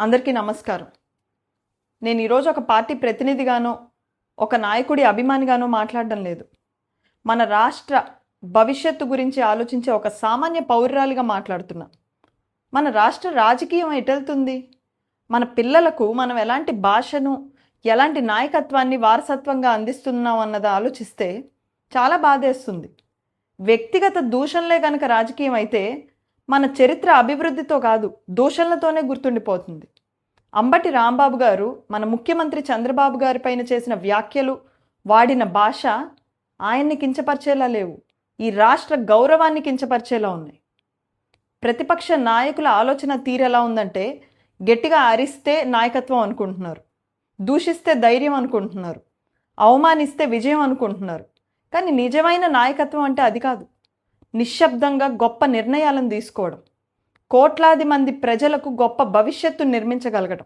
అందరికీ నమస్కారం. నేను ఈరోజు ఒక పార్టీ ప్రతినిధిగానో ఒక నాయకుడి అభిమానిగానో మాట్లాడడం లేదు. మన రాష్ట్ర భవిష్యత్తు గురించి ఆలోచించే ఒక సామాన్య పౌరురాలిగా మాట్లాడుతున్నా. మన రాష్ట్ర రాజకీయం ఎటెళ్తుంది? మన పిల్లలకు మనం ఎలాంటి భాషను ఎలాంటి నాయకత్వాన్ని వారసత్వంగా అందిస్తున్నాం అన్నది ఆలోచిస్తే చాలా బాధేస్తుంది. వ్యక్తిగత దూషణలే కనుక రాజకీయం అయితే మన చరిత్ర అభివృద్ధితో కాదు దూషణలతోనే గుర్తుండిపోతుంది. అంబటి రాంబాబు గారు మన ముఖ్యమంత్రి చంద్రబాబు గారి పైన చేసిన వ్యాఖ్యలు వాడిన భాష ఆయన్ని కించపరిచేలా లేవు. ఈ రాష్ట్ర గౌరవాన్ని కించపరిచేలా ఉన్నాయి. ప్రతిపక్ష నాయకుల ఆలోచన తీరెలా ఉందంటే గట్టిగా అరిస్తే నాయకత్వం అనుకుంటున్నారు దూషిస్తే ధైర్యం అనుకుంటున్నారు అవమానిస్తే విజయం అనుకుంటున్నారు. కానీ నిజమైన నాయకత్వం అంటే అది కాదు. నిశ్శబ్దంగా గొప్ప నిర్ణయాలను తీసుకోవడం కోట్లాది మంది ప్రజలకు గొప్ప భవిష్యత్తు నిర్మించగలగడం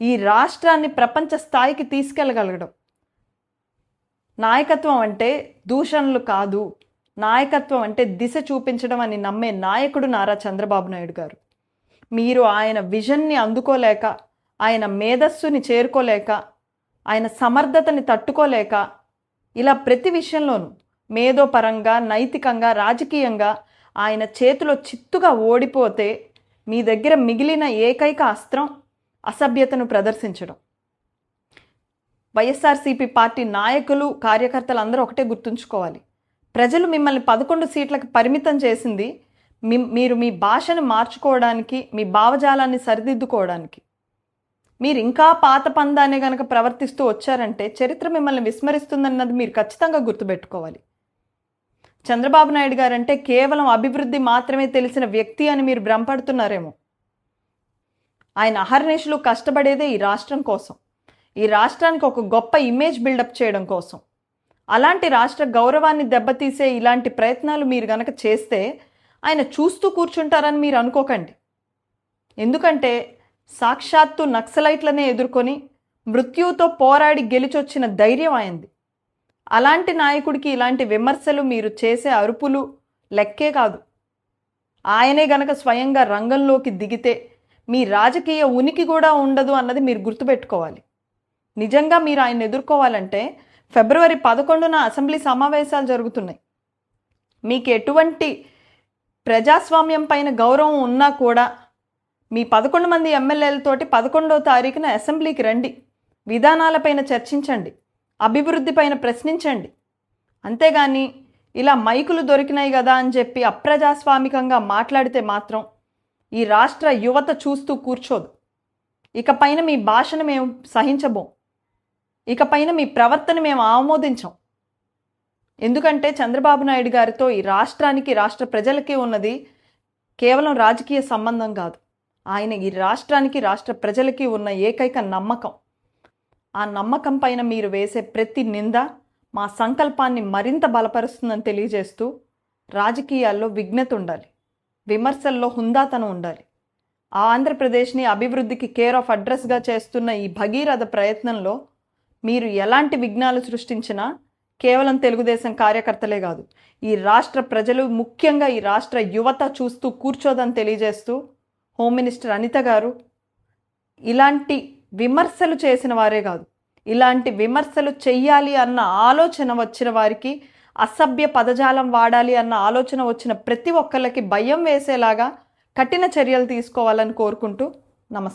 ఈ రాష్ట్రాన్ని ప్రపంచ స్థాయికి తీసుకెళ్ళగలగడం నాయకత్వం అంటే దూషణలు కాదు నాయకత్వం అంటే దిశ చూపించడం అని నమ్మే నాయకుడు నారా చంద్రబాబు నాయుడు గారు. మీరు ఆయన విజన్ని అందుకోలేక ఆయన మేధస్సుని చేరుకోలేక ఆయన సమర్థతని తట్టుకోలేక ఇలా ప్రతి విషయంలోనూ మేధోపరంగా నైతికంగా రాజకీయంగా ఆయన చేతిలో చిత్తుగా ఓడిపోతే మీ దగ్గర మిగిలిన ఏకైక అస్త్రం అసభ్యతను ప్రదర్శించడం. వైఎస్ఆర్సీపీ పార్టీ నాయకులు కార్యకర్తలు అందరూ ఒకటే గుర్తుంచుకోవాలి. ప్రజలు మిమ్మల్ని పదకొండు సీట్లకు పరిమితం చేసింది మీ మీరు మీ భాషను మార్చుకోవడానికి మీ భావజాలాన్ని సరిదిద్దుకోవడానికి. మీరు ఇంకా పాత పందాన్ని కనుక ప్రవర్తిస్తూ వచ్చారంటే చరిత్ర మిమ్మల్ని విస్మరిస్తుందన్నది మీరు ఖచ్చితంగా గుర్తుపెట్టుకోవాలి. చంద్రబాబు నాయుడు గారంటే కేవలం అభివృద్ధి మాత్రమే తెలిసిన వ్యక్తి అని మీరు భ్రమపడుతున్నారేమో. ఆయన అహర్నిశలు కష్టపడేదే ఈ రాష్ట్రం కోసం. ఈ రాష్ట్రానికి ఒక గొప్ప ఇమేజ్ బిల్డప్ చేయడం కోసం. అలాంటి రాష్ట్ర గౌరవాన్ని దెబ్బతీసే ఇలాంటి ప్రయత్నాలు మీరు గనక చేస్తే ఆయన చూస్తూ కూర్చుంటారని మీరు అనుకోకండి. ఎందుకంటే సాక్షాత్తు నక్సలైట్లనే ఎదుర్కొని మృత్యువుతో పోరాడి గెలిచొచ్చిన ధైర్యం అయింది అలాంటి నాయకుడికి ఇలాంటి విమర్శలు మీరు చేసే అరుపులు లెక్కే కాదు. ఆయనే గనక స్వయంగా రంగంలోకి దిగితే మీ రాజకీయ ఉనికి కూడా ఉండదు అన్నది మీరు గుర్తుపెట్టుకోవాలి. నిజంగా మీరు ఆయన ఎదుర్కోవాలంటే ఫిబ్రవరి పదకొండున అసెంబ్లీ సమావేశాలు జరుగుతున్నాయి. మీకు ఎటువంటి ప్రజాస్వామ్యం పైన గౌరవం ఉన్నా కూడా మీ పదకొండు మంది ఎమ్మెల్యేలతోటి పదకొండవ తారీఖున అసెంబ్లీకి రండి. విధానాలపైన చర్చించండి. అభివృద్ధి పైన ప్రశ్నించండి. అంతేగాని ఇలా మైకులు దొరికినాయి కదా అని చెప్పి అప్రజాస్వామికంగా మాట్లాడితే మాత్రం ఈ రాష్ట్ర యువత చూస్తూ కూర్చోదు. ఇకపైన మీ భాషను మేము సహించబోం. ఇకపైన మీ ప్రవర్తన మేము ఆమోదించం. ఎందుకంటే చంద్రబాబు నాయుడు గారితో ఈ రాష్ట్రానికి రాష్ట్ర ప్రజలకి ఉన్నది కేవలం రాజకీయ సంబంధం కాదు. ఆయన ఈ రాష్ట్రానికి రాష్ట్ర ప్రజలకి ఉన్న ఏకైక నమ్మకం. ఆ నమ్మకం పైన మీరు వేసే ప్రతి నింద మా సంకల్పాన్ని మరింత బలపరుస్తుందని తెలియజేస్తూ రాజకీయాల్లో విఘ్నత ఉండాలి. విమర్శల్లో హుందాతనం ఉండాలి. ఆ ఆంధ్రప్రదేశ్ని అభివృద్ధికి కేర్ ఆఫ్ అడ్రస్గా చేస్తున్న ఈ భగీరథ ప్రయత్నంలో మీరు ఎలాంటి విఘ్నాలు సృష్టించినా కేవలం తెలుగుదేశం కార్యకర్తలే కాదు ఈ రాష్ట్ర ప్రజలు ముఖ్యంగా ఈ రాష్ట్ర యువత చూస్తూ కూర్చోదని తెలియజేస్తూ హోమ్ మినిస్టర్ అనిత గారు ఇలాంటి విమర్శలు చేసిన వారే కాదు. ఇలాంటి విమర్శలు చెయ్యాలి అన్న ఆలోచన వచ్చిన వారికి అసభ్య పదజాలం వాడాలి అన్న ఆలోచన వచ్చిన ప్రతి ఒక్కళ్ళకి భయం వేసేలాగా కఠిన చర్యలు తీసుకోవాలని కోరుకుంటూ నమస్కారం